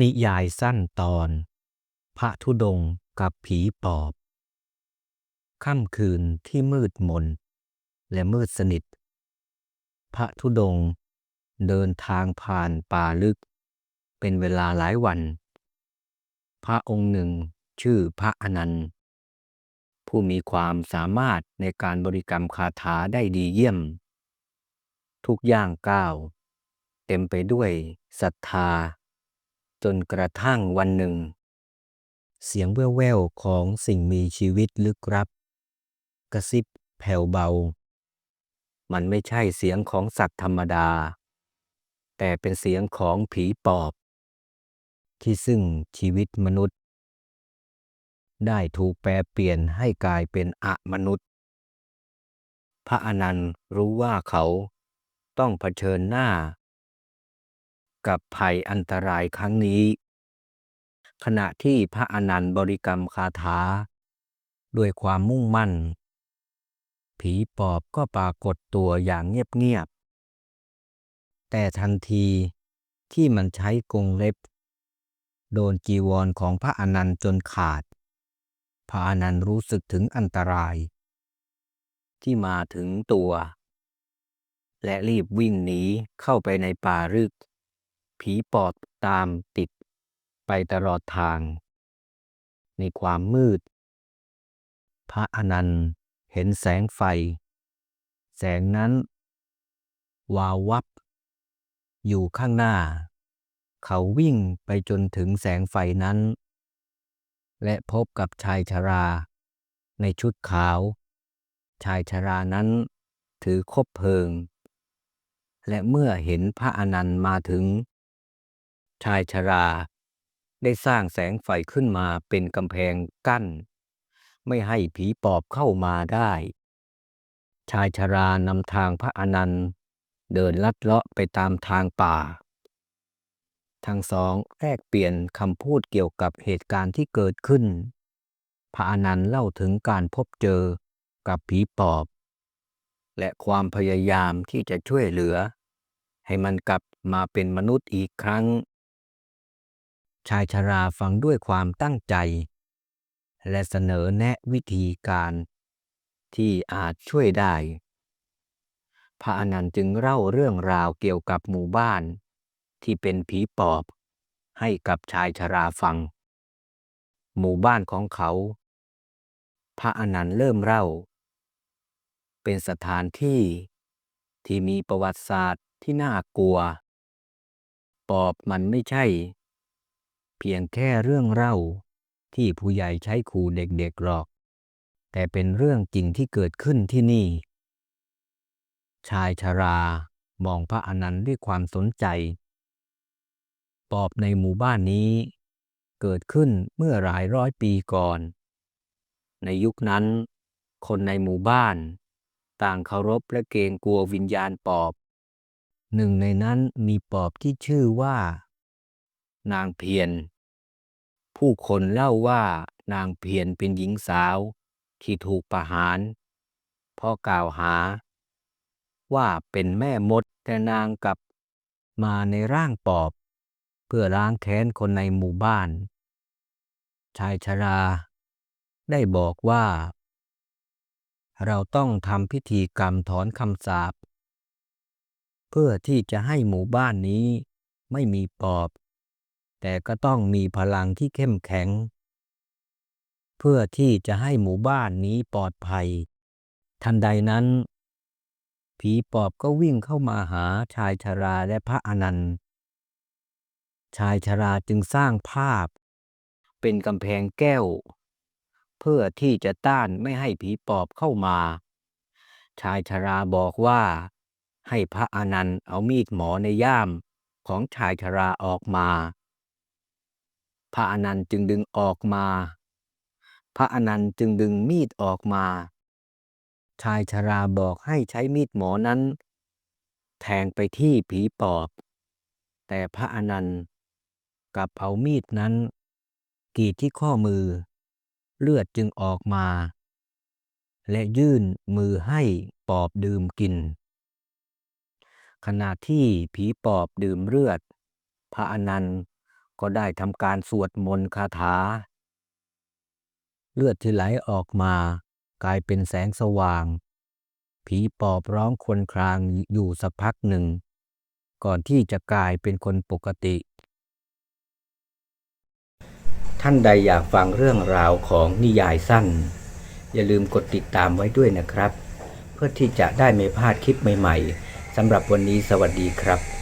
นิยายสั้นตอน พระธุดงค์กับผีปอบ ค่ำคืนที่มืดมน และมืดสนิท พระธุดงค์เดินทางผ่านป่าลึก เป็นเวลาหลายวัน พระองค์หนึ่งชื่อพระอนันต์ ผู้มีความสามารถในการบริกรรมคาถาได้ดีเยี่ยม ทุกอย่างก้าว เต็มไปด้วยศรัทธา จนกระทั่งวันหนึ่ง เสียงแว่วๆของสิ่งมีชีวิตลึกลับ กระซิบแผ่วเบา มันไม่ใช่เสียงของสัตว์ธรรมดา แต่เป็นเสียงของผีปอบ ที่ซึ่งชีวิตมนุษย์ ได้ถูกแปลเปลี่ยนให้กลายเป็นอะมนุษย์ พระอนันต์รู้ว่าเขาต้องเผชิญหน้า กับภัยอันตรายครั้งนี้ ขณะที่พระอนันต์บริกรรมคาถา ด้วยความมุ่งมั่น ผีปอบก็ปรากฏตัวอย่างเงียบๆ แต่ทันทีที่มันใช้กรงเล็บ โดนจีวรของพระอนันต์จนขาด พระอนันต์รู้สึกถึงอันตราย ที่มาถึงตัว และรีบวิ่งหนีเข้าไปในป่ารึก ผีปอบตามติดไปตลอดทาง ในความมืด พระอนันต์เห็นแสงไฟ แสงนั้น วาววับ อยู่ข้างหน้า เขาวิ่งไปจนถึงแสงไฟนั้น และพบกับชายชรา ในชุดขาว ชายชรานั้นถือคบเพลิง และเมื่อเห็นพระอนันต์มาถึง ชายชรา ได้สร้างแสงไฟขึ้นมาเป็นกำแพงกั้น ไม่ให้ผีปอบเข้ามาได้ ชายชรานำทางพระอนันต์ เดินลัดเลาะไปตามทางป่า ทั้งสองแลกเปลี่ยนคำพูดเกี่ยวกับเหตุการณ์ที่เกิดขึ้น พระอนันต์เล่าถึงการพบเจอกับผีปอบ และความพยายามที่จะช่วยเหลือ ให้มันกลับมาเป็นมนุษย์อีกครั้ง ชายชราฟังด้วยความตั้งใจ และเสนอแนะวิธีการที่อาจช่วยได้ พระอนันต์จึงเล่าเรื่องราวเกี่ยวกับหมู่บ้าน ที่เป็นผีปอบให้กับชายชราฟัง หมู่บ้านของเขา พระอนันต์เริ่มเล่า เป็นสถานที่ที่มีประวัติศาสตร์ที่น่ากลัว ปอบมันไม่ใช่ เพียงแค่เรื่องเล่าที่ผู้ใหญ่ใช้ขู่เด็กๆหรอก แต่เป็นเรื่องจริงที่เกิดขึ้นที่นี่ ชายชรามองพระอนันต์ด้วยความสนใจ ปอบในหมู่บ้านนี้ เกิดขึ้นเมื่อหลายร้อยปีก่อน ในยุคนั้น คนในหมู่บ้าน ต่างเคารพและเกรงกลัววิญญาณปอบ หนึ่งในนั้นมีปอบที่ชื่อว่า นางเพียร ผู้คนเล่าว่านางเพียรเป็นหญิงสาวที่ถูกประหารเพราะกล่าวหา ว่าเป็นแม่มดแต่นางกลับมาในร่างปอบ เพื่อล้างแค้นคนในหมู่บ้าน ชายชรา ได้บอกว่า เราต้องทำพิธีกรรมถอนคำสาปเพื่อที่จะให้หมู่บ้านนี้ไม่มีปอบ แต่ก็ต้องมีพลังที่เข้มแข็ง เพื่อที่จะให้หมู่บ้านนี้ปลอดภัย ทันใดนั้น ผีปอบก็วิ่งเข้ามาหาชายชราและพระอนันต์ ชายชราจึงสร้างภาพ เป็นกำแพงแก้ว เพื่อที่จะต้านไม่ให้ผีปอบเข้ามา ชายชราบอกว่า ให้พระอนันต์เอามีดหมอในย่ามของชายชราออกมา พระอนันต์จึงดึงออกมา พระอนันต์จึงดึงมีดออกมา ชายชราบอกให้ใช้มีดหมอนั้น แทงไปที่ผีปอบ แต่พระอนันต์กับเอามีดนั้นกรีดที่ข้อมือ เลือดจึงออกมา และยื่นมือให้ปอบดื่มกิน ขณะที่ผีปอบดื่มเลือด พระอนันต์ ก็ได้ทำการสวดมนต์คาถา เลือดที่ไหลออกมากลายเป็นแสงสว่าง ผีปอบร้องครวรครางอยู่สักพักหนึ่ง ก่อนที่จะกลายเป็นคนปกติ ท่านใดอยากฟังเรื่องราวของนิยายสั้น อย่าลืมกดติดตามไว้ด้วยนะครับ เพื่อที่จะได้ไม่พลาดคลิปใหม่ ๆสำหรับวันนี้สวัสดีครับ